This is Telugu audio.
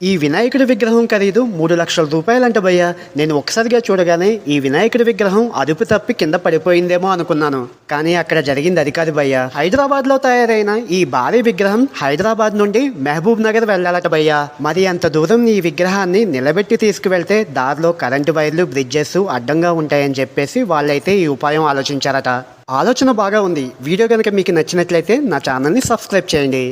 ఈ వినాయకుడి విగ్రహం ఖరీదు మూడు లక్షల రూపాయలంట భయ్య. నేను ఒకసారిగా చూడగానే ఈ వినాయకుడి విగ్రహం అదుపు తప్పి కింద పడిపోయిందేమో అనుకున్నాను. కానీ అక్కడ జరిగింది అది కాదు భయ్య. తయారైన ఈ భారీ విగ్రహం హైదరాబాద్ నుండి మహబూబ్ నగర్ వెళ్ళాలట భయ్య. మరి అంత దూరం ఈ విగ్రహాన్ని నిలబెట్టి తీసుకువెళ్తే దారిలో కరెంటు వైర్లు బ్రిడ్జెస్ అడ్డంగా ఉంటాయని చెప్పేసి వాళ్ళైతే ఈ ఉపాయం ఆలోచించారట. ఆలోచన బాగా ఉంది. వీడియో కనుక మీకు నచ్చినట్లయితే నా ఛానల్ని సబ్స్క్రైబ్ చేయండి.